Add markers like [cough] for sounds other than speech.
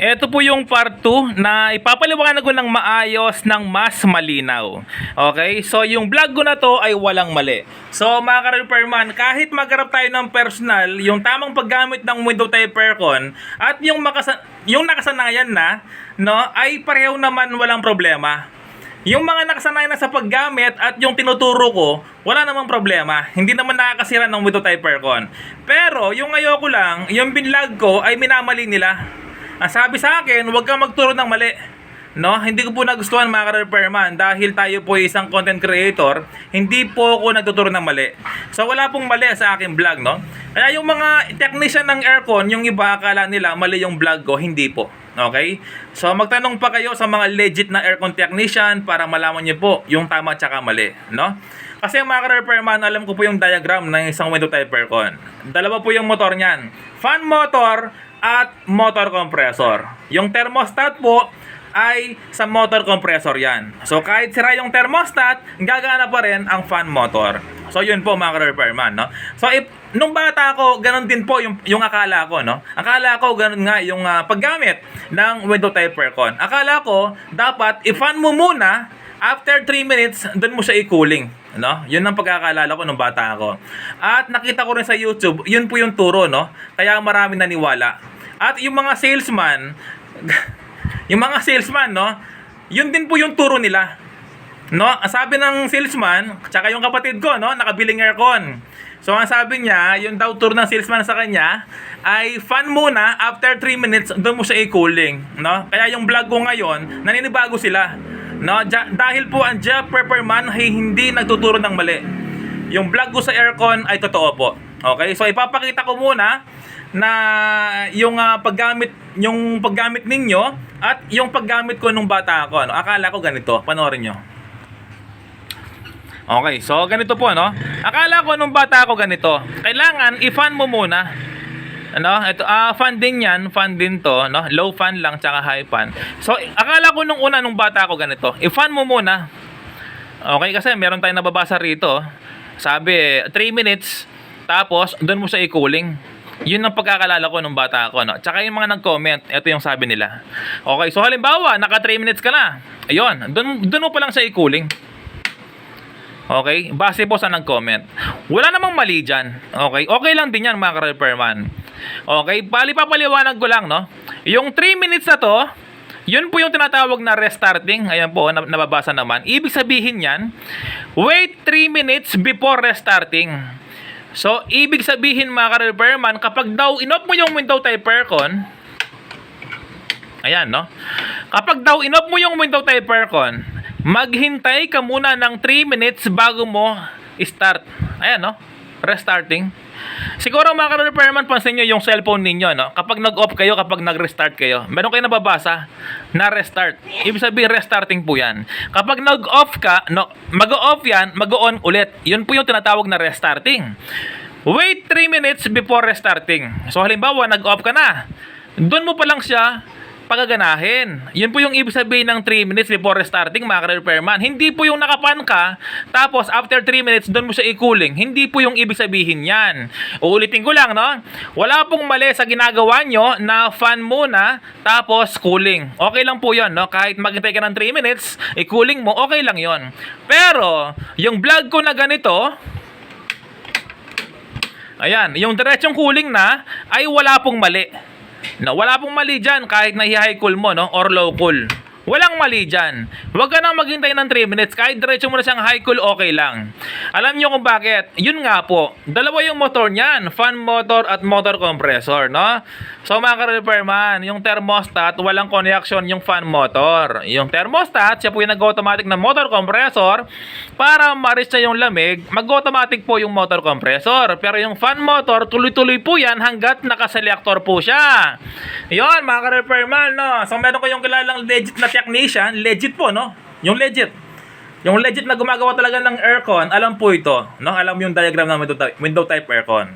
Ito po yung part 2 na ipapaliwanag ko ng maayos ng mas malinaw. Okay? So, yung vlog ko na to ay walang mali. So, mga ka-repairman, kahit magharap tayo ng personal, yung tamang paggamit ng window type aircon at yung, makasa- yung nakasanayan na, no, ay pareho naman walang problema. Yung mga nakasanayan na sa paggamit at yung tinuturo ko, wala namang problema. Hindi naman nakakasira ng window type aircon. Pero, yung ayoko lang, yung binlag ko ay minamali nila. Ang sabi sa akin, huwag kang magturo ng mali. No, hindi ko po nagustuhan mga ka-repairman dahil tayo po ay isang content creator, hindi po ako nagtuturo ng mali. So wala pong mali sa aking vlog, no? Kaya yung mga technician ng aircon, yung iba akala nila mali yung vlog ko, hindi po. Okay? So magtanong pa kayo sa mga legit na aircon technician para malaman niyo po yung tama at mali, no? Kasi mga ka-repairman, alam ko po yung diagram ng isang window type aircon. Dalawa po yung motor niyan. Fan motor at motor compressor. Yung thermostat po ay sa motor compressor yan. So kahit sira yung thermostat, gagana pa rin ang fan motor. So yun po mga ka-repairman, no? So if, nung bata ako, ganun din po yung, yung akala ko, no? Akala ko ganun nga yung ah, paggamit ng window type aircon. Akala ko, dapat i-fan mo muna, after 3 minutes, doon mo siya i-cooling. No? Yun ang pagkakalala ko nung bata ako. At nakita ko rin sa YouTube, yun po yung turo, no? Kaya marami naniwala. At yung mga salesman, [laughs] yung mga salesman, no? Yun din po yung turo nila. No? Sabi ng salesman, tsaka yung kapatid ko, no? Nakabiling aircon. So, ang sabi niya, yung daw turo ng salesman sa kanya, ay fan muna, after 3 minutes, doon mo siya i-cooling. No? Kaya yung vlog ko ngayon, naninibago sila. No? Ja- dahil po ang Jeff Pepperman ay hindi nagtuturo ng mali. Yung vlog ko sa aircon ay totoo po. Okay? So, ipapakita ko muna na yung ah, paggamit yung paggamit ninyo at yung paggamit ko nung bata ako ano akala ko ganito panoorin nyo Okay, so ganito po no. Akala ko nung bata ako ganito. Kailangan i-fan mo muna. Ano? Ito ah fan din 'yan, fan din 'to, no? Low fan lang tsaka high fan. So akala ko nung una nung bata ako ganito. I-fan mo muna. Okay, kasi meron tayong nababasa rito. Sabi, 3 minutes tapos doon mo siya i-cooling. Yun ang pagkakalala ko nung bata ako, no? Tsaka yung mga nag-comment, ito yung sabi nila. Okay, so halimbawa, naka 3 minutes ka na. Ayun, doon, doon mo pa lang siya i-cooling. Okay? Base po sa nag-comment. Wala namang mali dyan. Okay? Okay lang din yan mga ka-repairman. Okay? Bali papaliwanag ko lang, no? Yung 3 minutes na to, yun po yung tinatawag na restarting. Ayan po, nab- nababasa naman. Ibig sabihin yan, wait 3 minutes before restarting. So, ibig sabihin mga ka-repairman, kapag daw inop mo yung window type aircon, Ayan, no? Kapag daw inop mo yung window type aircon, maghintay ka muna ng 3 minutes bago mo start. Ayan, no? Restarting. Siguro mga ka-repairman, pansin nyo yung cellphone ninyo, no? Kapag nag-off kayo, kapag nag-restart kayo, meron kayo nababasa na restart. Ibig sabihin, restarting po yan. Kapag nag-off ka, no, mag-off yan, mag-on ulit. Yun po yung tinatawag na restarting. Wait 3 minutes before restarting. So halimbawa, nag-off ka na. Doon mo pa lang siya pagaganahin. Yun po yung ibig sabihin ng 3 minutes before restarting mga repairman. Hindi po yung nakapan ka, tapos after 3 minutes, doon mo siya i-cooling. Hindi po yung ibig sabihin yan. Uulitin ko lang, no? Wala pong mali sa ginagawa nyo na fan muna, tapos cooling. Okay lang po yon no? Kahit maghintay ka ng 3 minutes, i-cooling mo, okay lang yon Pero, yung vlog ko na ganito, Ayan, yung diretsong cooling na ay wala pong mali. No, wala pong mali dyan kahit na high cool mo no, or low cool. Walang mali dyan. Huwag ka nang maghintay ng 3 minutes. Kahit diretso mo na siyang high cool, okay lang. Alam nyo kung bakit? Yun nga po. Dalawa yung motor niyan. Fan motor at motor compressor, no? So mga ka-repairman, yung thermostat, walang connection yung fan motor. Yung thermostat, siya po yung nag-automatic na motor compressor para ma-reach niya yung lamig, mag-automatic po yung motor compressor. Pero yung fan motor, tuloy-tuloy po yan hanggat nakaselector po siya. Yon mga ka-repairman, no? So meron ko yung kilalang legit na technician, legit po, no? Yung legit. Yung legit na gumagawa talaga ng aircon, alam po ito, no? Alam mo yung diagram ng window type, window type aircon.